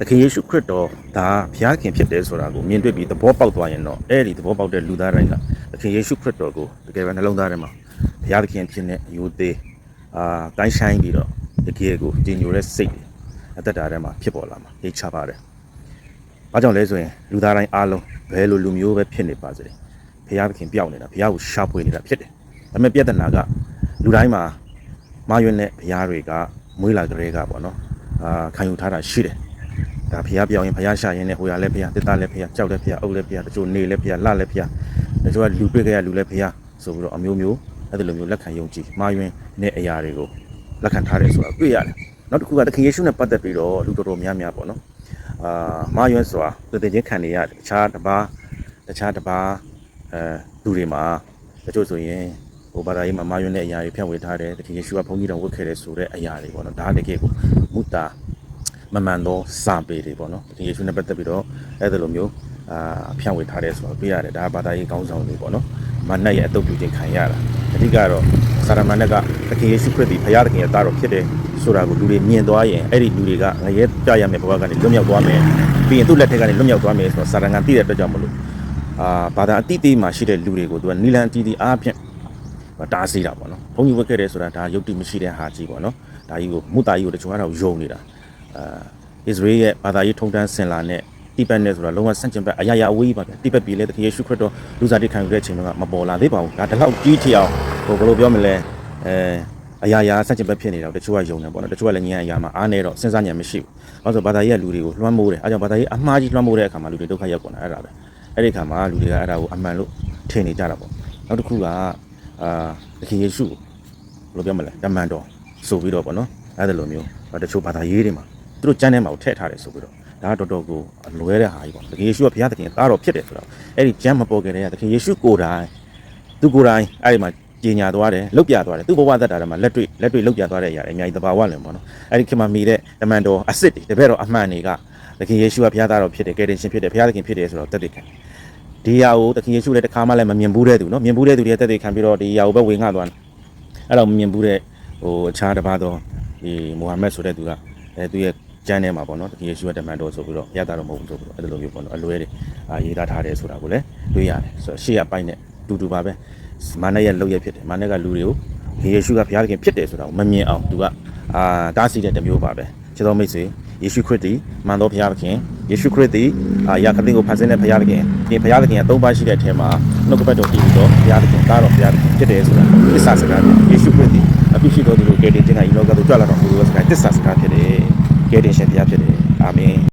သခင်ယေရှုခရစ်တော်ဒါဘုရားခင်ဖြစ်တယ်ဆိုတာကိုမြင်တွေ့ပြီးသဘောပေါက်သွားရင်တော့အဲ့ဒီသဘောပေါက်တဲ့လူသားတိုင်းကသခင်ယေရှုခရစ်တော်ကိုတကယ်ပဲနှလုံးသားထဲမှာဘုရားသခင်ဖြစ်တဲ့အယိုသေးအာတိုင်းဆိုင်ပြီးတော့တကယ်ကိုကြည်ညိုတဲ့စိတ်တွေအသက်တာထဲမှာဖြစ်ပေါ်လာမှာသိချပါတယ်။ဘာကြောင့်လဲဆိုရင်လူသားတိုင်းအားလုံးဘယ်လိုလူမျိုးပဲဖြစ်နေပါစေဘုရားသခင်ပြောင်းနေတာဘုရားကိုရှာဖွေနေတာဖြစ်တယ်။ဒါပေမဲ့ပြဿနာကလူတိုင်းမှာမာယွန်းတဲ့ဘုရားတွေကမွေးလာကြတဲ့ကပေါ့နော်။အာခံယူထားတာရှိတယ်။ ဒါဖះပြောင်းရင်ဖះရှာရင်လည်းဟိုရလည်းဖះတစ်သားလည်းဖះကြောက်လည်းဖះအုပ်လည်းဖះတချို့နေလည်းဖះလှလည်းဖះတချို့ကလူတွေ့ကြရလူလည်းဖះဆိုပြီးတော့အမျိုးမျိုးအဲ့ဒီလိုမျိုးလက်ခံယုံကြည်မှားယွင်းတဲ့အရာတွေကိုလက်ခံထားတယ်ဆိုတာတွေ့ရတယ်နောက်တစ်ခုကသခင်ယေရှုနဲ့ပတ်သက်ပြီးတော့လူတော်တော်များများပေါ့နော်အာမှားယွင်းဆိုတာသူတင်ချင်းခံနေရတခြားတစ်ပါးတခြားတစ်ပါးအဲလူတွေမှာတချို့ဆိုရင်ဟိုဘာသာရေးမှာမှားယွင်းတဲ့အရာတွေဖြန့်ဝေထားတယ်သခင်ယေရှုကဘုန်းကြီးတော်ဝတ်ခဲ့တယ်ဆိုတဲ့အရာတွေပေါ့နော်ဒါတကယ်ကိုမုတာ မမှန်သောစာပေတွေပေါ့နော်ဒီယေရှုနဲ့ပတ်သက်ပြီးတော့အဲ့ဒါလိုမျိုးအာဖြန့်ဝေထားတယ်ဆိုတော့ပြရတယ်ဒါဘာသာရေးကောင်းဆောင်တွေပေါ့နော်မနတ်ရဲ့အတုပ်ပြုခြင်းခံရတာအဓိကတော့စာရမဏေကသခင်ယေရှုခရစ်ဒီဘုရားသခင်ရဲ့သားတော်ဖြစ်တယ်ဆိုတာကိုလူတွေမြင်သွားရင်အဲ့ဒီလူတွေကငရဲပြရမယ်ဘဝကနေလွတ်မြောက်သွားမယ်ပြီးရင်သူ့လက်ထက်ကနေလွတ်မြောက်သွားမယ်ဆိုတော့စာရန်ကသိတဲ့အတွက်ကြောင့်မလို့အာဘာသာအတိအသေးမှာရှိတဲ့လူတွေကိုသူကနီလန်အတီးတီးအားဖြင့်တားဆီးတာပေါ့နော်ဘုန်းကြီးဝတ်ခဲ့တယ်ဆိုတာဒါယုတ်တိမရှိတဲ့ဟာကြီးပေါ့နော်ဒါကြီးကိုမုတာကြီးကိုတချို့ကတော့ယုံနေတာ အာဣသရေလရဲ့ဘာသာရေးထုံတန်းစင်လာနဲ့တိဘက်နဲ့ဆိုတာလုံးဝဆန့်ကျင်ဘက်အရာရာအဝေးကြီးပါဗျတိဘက်ပြည်လေသခင်ယေရှုခရစ်တော်လူစားတိခံယူတဲ့ချိန်ကမပေါ်လာသေးပါဘူးဒါဒီလောက်ကြီးထီအောင်ဟိုဘယ်လိုပြောမလဲအဲအရာရာဆန့်ကျင်ဘက်ဖြစ်နေတော့တချို့ကယုံတယ်ပေါ့နော်တချို့ကလည်းဉာဏ်အရာမှာအားနေတော့စဉ်းစားဉာဏ်မရှိဘူး။ဘာလို့ဆိုဘာသာရေးကလူတွေကိုလွှမ်းမိုးတယ်။အဲကြောင့်ဘာသာရေးအမှားကြီးလွှမ်းမိုးတဲ့အခါမှာလူတွေဒုက္ခရောက်ကုန်တာအဲ့ဒါပဲ။အဲ့ဒီအခါမှာလူတွေကအဲ့ဒါကိုအမှန်လို့ထင်နေကြတာပေါ့။နောက်တစ်ခုကအာသခင်ယေရှုကိုဘယ်လိုပြောမလဲတမန်တော်ဆိုပြီးတော့ပေါ့နော်။အဲ့ဒါလိုမျိုးတချို့ဘာသာရေးတွေမှာ သူတို့ကျမ်းထဲမှာထည့်ထားတယ်ဆိုပြီးတော့ဒါကတော်တော်ကိုအလွဲတဲ့ဟာကြီးပေါ့။သခင်ယေရှုကဘုရားသခင်သားတော်ဖြစ်တယ်ဆိုတော့အဲ့ဒီကျမ်းမပေါ်ကြတဲ့သခင်ယေရှုကိုယ်တိုင်သူကိုယ်တိုင်အဲ့ဒီမှာကြီးညာသွားတယ်လုတ်ပြသွားတယ်သူ့ဘဝသက်တာထဲမှာလက်တွေ့လက်တွေ့လုတ်ပြသွားတဲ့အရာတွေအများကြီးတဘာဝလင်ပေါ့နော်အဲ့ဒီခင်မှာမိတဲ့တမန်တော်အစ်စ်တွေတပည့်တော်အမှန်တွေကသခင်ယေရှုကဘုရားသားတော်ဖြစ်တယ်ကယ်တင်ရှင်ဖြစ်တယ်ဘုရားသခင်ဖြစ်တယ်ဆိုတော့တက်တည်ခံဒီအရာကိုသခင်ယေရှုလည်းတစ်ခါမှလည်းမမြင်ဘူးတဲ့သူနော်မြင်ဘူးတဲ့သူတွေတက်တည်ခံပြီးတော့ဒီအရာကိုပဲဝင်ငှသွားတယ်အဲ့တော့မမြင်ဘူးတဲ့ဟိုအခြားတစ်ပါးသောဒီမိုဟာမက်ဆိုတဲ့သူကအဲသူရဲ့ ကျမ်းထဲမှာပေါ့နော်သခင်ယေရှုကတမန်တော်ဆိုပြီးတော့ဘုရားသားတော်မဟုတ်ဘူးဆိုပြီးတော့အဲ့လိုမျိုးပေါ့နော်အလွဲတွေအာရေးသားထားတယ်ဆိုတာကိုလည်းတွေ့ရတယ်ဆိုတော့ရှေ့ရပိုင်းနဲ့တူတူပါပဲမာနရဲ့လောက်ရဖြစ်တယ်မာနကလူတွေကိုယေရှုကဘုရားသခင်ဖြစ်တယ်ဆိုတာကိုမမြင်အောင်သူကအာတားဆီးတဲ့တစ်မျိုးပါပဲခြေတော်မိတ်ဆွေယေရှုခရစ်သည်မန်တော်ဘုရားသခင်ယေရှုခရစ်သည်အာယာခတိကိုဖန်ဆင်းတဲ့ဘုရားသခင်ဒီဘုရားသခင်ကသုံးပါးရှိတဲ့အထက်မှာနှုတ်ကပတ်တော်တည်ပြီးတော့ဘုရားသခင်သားတော်ဘုရားသခင်ဖြစ်တယ်ဆိုတာသစ္စာစကားယေရှုခရစ်သည်အပြစ်ရှိတော်သူတို့ကယ်တင်ခြင်းကဤလောကသို့ကြွလာတော်မူသောစကားသစ္စာစကားဖြစ်တယ် ကယ်တင်ရှင်တရားဖြစ်တယ်အာမင်